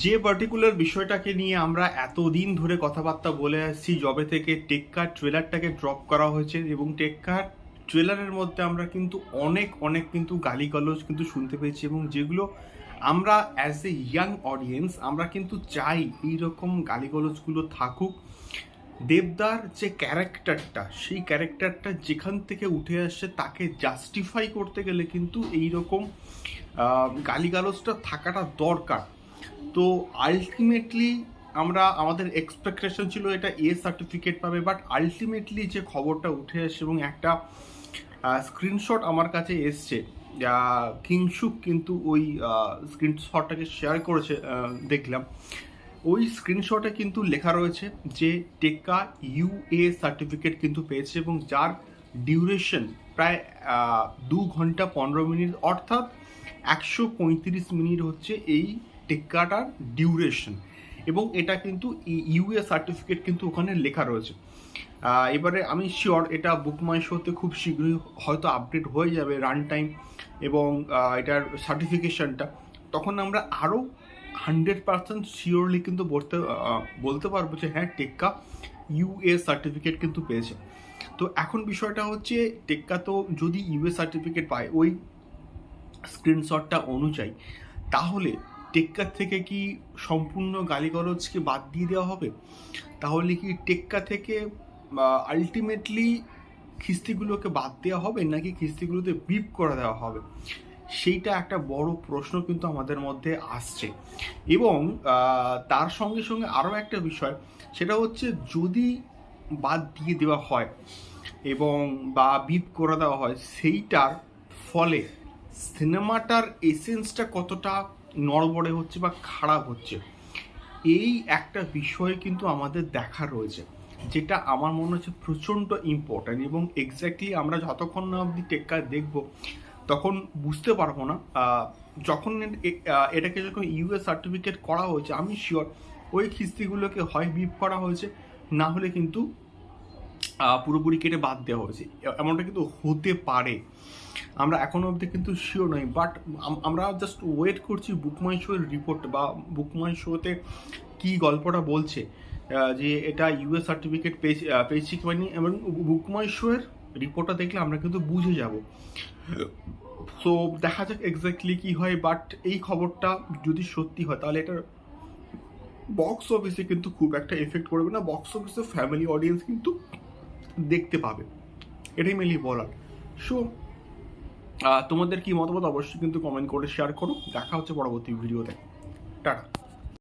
যে পার্টিকুলার বিষয়টাকে নিয়ে আমরা এতদিন ধরে কথাবার্তা বলে আসছি জবে থেকে টেক্কার ট্রেলারটাকে ড্রপ করা হয়েছে এবং টেক্কার ট্রেলারের মধ্যে আমরা কিন্তু অনেক অনেক কিন্তু গালিগালোজ কিন্তু শুনতে পেয়েছি এবং যেগুলো আমরা অ্যাজ এ ইয়াং অডিয়েন্স আমরা কিন্তু চাই এইরকম গালিগালোজগুলো থাকুক। দেবদার যে ক্যারেক্টারটা সেই ক্যারেক্টারটা যেখান থেকে উঠে আসছে তাকে জাস্টিফাই করতে গেলে কিন্তু এইরকম গালিগালোজটা থাকাটা দরকার। তো আলটিমেটলি আমরা, আমাদের এক্সপেকটেশন ছিল এটা এ সার্টিফিকেট পাবে বাট আলটিমেটলি যে খবরটা উঠে আসে এবং একটা স্ক্রিনশট আমার কাছে এসছে কিংশুক কিন্তু ওই স্ক্রিনশটটাকে শেয়ার করেছে দেখলাম। ওই স্ক্রিনশটে কিন্তু লেখা রয়েছে যে টেক্কা ইউএ সার্টিফিকেট কিন্তু পেয়েছে এবং যার ডিউরেশন প্রায় দু ঘণ্টা পনেরো মিনিট, অর্থাৎ একশো পঁয়ত্রিশ মিনিট হচ্ছে এই টেক্কাটার ডিউরেশন। এবং এটা কিন্তু ইউএ সার্টিফিকেট কিন্তু ওখানে লেখা রয়েছে। এবারে আমি শিওর এটা বুক মাই শোতে খুব শীঘ্রই হয়তো আপডেট হয়ে যাবে রান টাইম এবং এটার সার্টিফিকেশনটা তখন আমরা আরও হান্ড্রেড পার্সেন্ট শিওরলি কিন্তু বলতে বলতে পারব যে হ্যাঁ টেক্কা ইউএ সার্টিফিকেট কিন্তু পেয়েছে। তো এখন বিষয়টা হচ্ছে, টেক্কা তো যদি ইউএ সার্টিফিকেট পায়, ওই স্ক্রিনশটটা অনুযায়ী, তাহলে টেক্কা থেকে কি সম্পূর্ণ গালিগলজকে বাদ দিয়ে দেওয়া হবে? তাহলে কি টেক্কা থেকে আলটিমেটলি খিস্তিগুলোকে বাদ দেওয়া হবে নাকি খিস্তিগুলোতে বিপ করে দেওয়া হবে? সেইটা একটা বড় প্রশ্ন কিন্তু আমাদের মধ্যে আসছে। এবং তার সঙ্গে সঙ্গে আরও একটা বিষয়, সেটা হচ্ছে যদি বাদ দিয়ে দেওয়া হয় এবং, বা বিপ করে দেওয়া হয়, সেইটার ফলে সিনেমাটার এসেন্সটা কতটা নড়বড়ে হচ্ছে বা খারাপ হচ্ছে, এই একটা বিষয় কিন্তু আমাদের দেখা রয়েছে, যেটা আমার মনে হচ্ছে প্রচণ্ড ইম্পর্ট্যান্ট এবং এক্স্যাক্টলি আমরা যতক্ষণ না অবধি টেক্কা দেখব, তখন বুঝতে পারব না। যখন এটাকে যখন ইউএস সার্টিফিকেট করা হয়েছে, আমি শিওর ওই খিস্তিগুলোকে হয় বিপ করা হয়েছে, না হলে কিন্তু পুরোপুরি কেটে বাদ দেওয়া হয়েছে। এমনটা কিন্তু হতে পারে। আমরা এখনও অবধি কিন্তু শিওর নই বাট আমরা জাস্ট ওয়েট করছি বুকমাই শো এর রিপোর্ট বা বুকমাই শোতে কী গল্পটা বলছে যে এটা ইউএস সার্টিফিকেট পেয়েছি পেয়েছি কি পাইনি, এবং বুকমাই শো এর রিপোর্টটা দেখলে আমরা কিন্তু বুঝে যাব। সো দেখা যাক এক্স্যাক্টলি কী হয় বাট এই খবরটা যদি সত্যি হয়, তাহলে এটা বক্স অফিসে কিন্তু খুব একটা এফেক্ট করবে না। বক্স অফিসে ফ্যামিলি অডিয়েন্স কিন্তু দেখতে পাবে। এটাই মেনলি বলার। সো তোমাদের কি মতামত অবশ্যই কিন্তু কমেন্ট করে শেয়ার করো। দেখা হচ্ছে পরবর্তী ভিডিওতে টাটা।